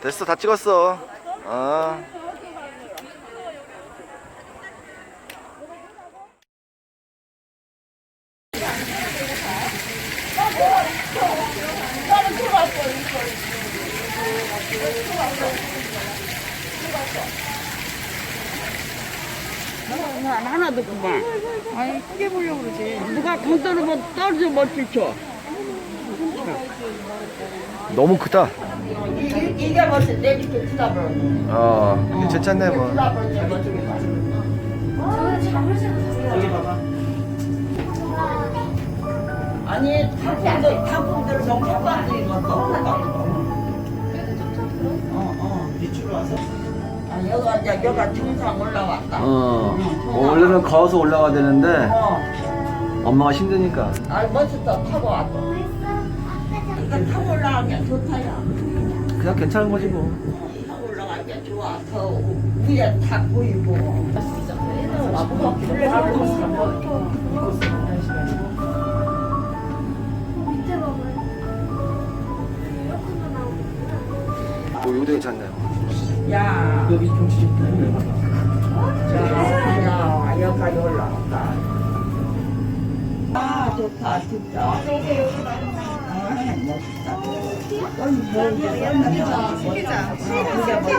됐어 다 찍었어 아 난 하나도 그만. 아니 크게 보려고 그러지. 누가 돈 떨어져 못 비춰. 너무 크다 이게, 이게 벌써 내리게 쳐다보는 어 괜찮네 뭐 쳐다보는 멋지게 봐. 여기 봐봐. 아니, 닭분들, 닭분들 너무 닭분들이 뭐 너무나 많고. 어, 어. 밑으로 와서. 아, 여가 이제 여가 정상 올라왔다. 어 원래는 거서 올라가야 되는데 어. 엄마가 힘드니까 아, 멋있다. 타고 왔어. 이거 타고 올라가면 좋다야. 그냥 괜찮은 거지 뭐 어, 타고 올라가면 좋아. 더 위에 탁 보이고. 밑에 봐봐요. 오 여기도 괜찮네요 야, 여기 경치 좀 야, 야, 여기까지 올라왔다. 아, 좋다, 진짜. 아, 뭐, 이게 연락이다. 스키장. 그게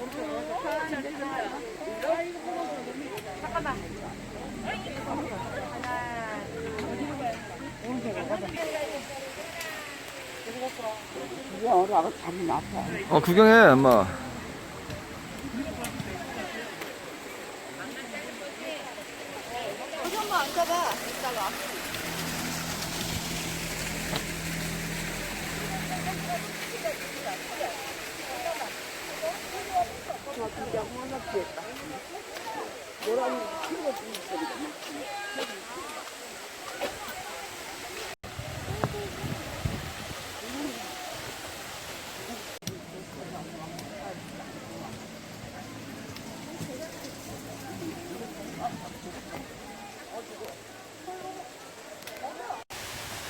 이거, 이거 그런 게도 와서 망가지. 이게 어라고 다리 아파. 어 구경해 엄마 한번 앉아봐. 이따가.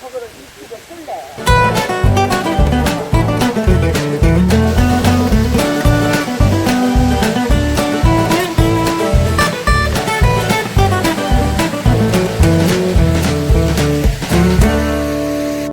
저거를 이거 쓸래.